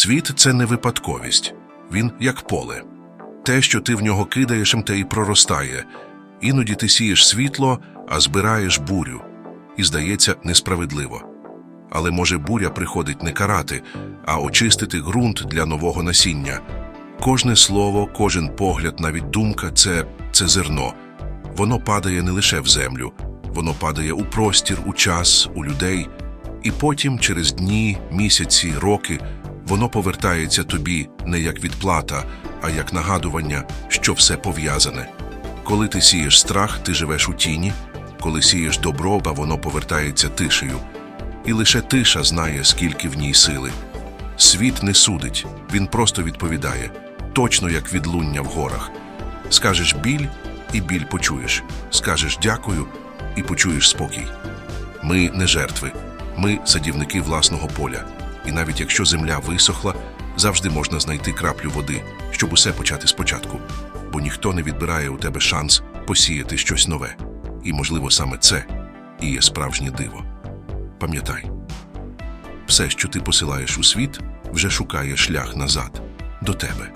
Світ це не випадковість, він як поле. Те, що ти в нього кидаєш, те і проростає. Іноді ти сієш світло, а збираєш бурю. І здається, несправедливо. Але може буря приходить не карати, а очистити ґрунт для нового насіння. Кожне слово, кожен погляд, навіть думка це, це зерно. Воно падає не лише в землю, воно падає у простір, у час, у людей, і потім, через дні, місяці, роки, воно повертається тобі не як відплата, а як нагадування, що все пов'язане. Коли ти сієш страх, ти живеш у тіні, коли сієш добро, воно повертається тишею. І лише тиша знає, скільки в ній сили. Світ не судить, він просто відповідає, точно як відлуння в горах. Скажеш біль, і біль почуєш. Скажеш дякую, і почуєш спокій. Ми не жертви, ми садівники власного поля. І навіть якщо земля висохла, завжди можна знайти краплю води, щоб усе почати спочатку. Бо ніхто не відбирає у тебе шанс посіяти щось нове. І, можливо, саме це і є справжнє диво. Пам'ятай, все, що ти посилаєш у світ, вже шукає шлях назад до тебе.